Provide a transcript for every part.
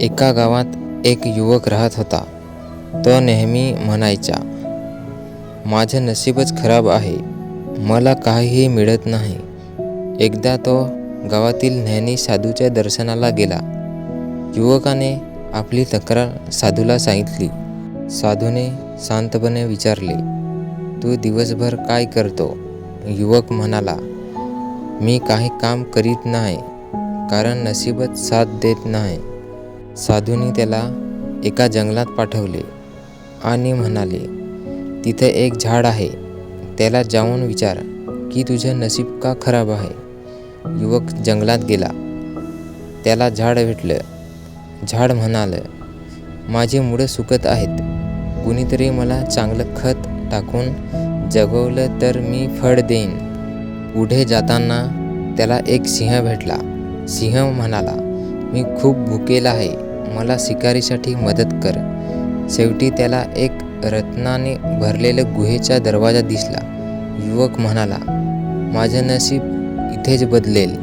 एका गावात एक युवक राहत होता. तो नेहमी म्हणायचा माझं नशीबच खराब आहे. मला काहीही मिळत नाही. एकदा तो गावातील ज्ञानी साधूच्या दर्शनाला गेला. युवकाने आपली तक्रार साधूला सांगितली. साधूने शांतपणे विचारले तू दिवसभर काय करतो? युवक म्हणाला मी काही काम करीत नाही कारण नशीबच साथ देत नाही. साधूने त्याला एका जंगलात पाठवले आणि म्हणाले तिथे एक झाड आहे. त्याला जाऊन विचार की तुझं नशीब का खराब आहे. युवक जंगलात गेला. त्याला झाड भेटलं. झाड म्हणालं माझे मुळं सुकत आहेत. कुणीतरी मला चांगलं खत टाकून जगवलं तर मी फळ देईन. पुढे जाताना त्याला एक सिंह भेटला. सिंह म्हणाला मी खूप भुकेला आहे. मला शिकारीसाठी मदत कर. शेवटी त्याला एक रत्नाने भरलेलं गुहेचा दरवाजा दिसला. युवक म्हणाला माझं नशीब इथेच बदलेल.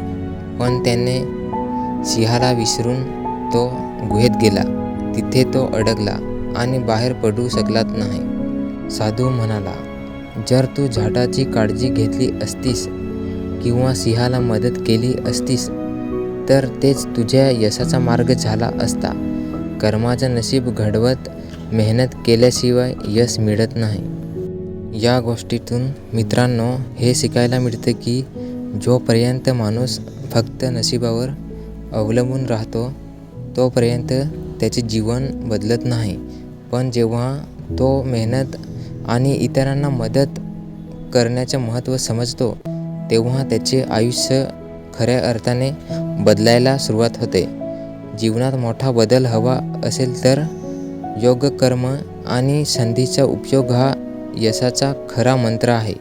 पण त्याने सिंहाला विसरून तो गुहेत गेला. तिथे तो अडकला आणि बाहेर पडू शकलाच नाही. साधू म्हणाला जर तू झाडाची काळजी घेतली असतीस किंवा सिंहाला मदत केली असतीस तर तेच तुझ्या यशाचा मार्ग झाला असता. कर्माचं नशीब घडवत मेहनत केल्याशिवाय यश मिळत नाही. या गोष्टीतून मित्रांनो हे शिकायला मिळतं की जोपर्यंत माणूस फक्त नशिबावर अवलंबून राहतो तोपर्यंत त्याचे जीवन बदलत नाही. पण जेव्हा तो मेहनत आणि इतरांना मदत करण्याचं महत्त्व समजतो तेव्हा त्याचे आयुष्य खऱ्या अर्थाने बदलायला सुरुवात होते. जीवनात मोठा बदल हवा असेल तर योगकर्म कर्म आणि संधीचा उपयोग हा यशाचा खरा मंत्र आहे.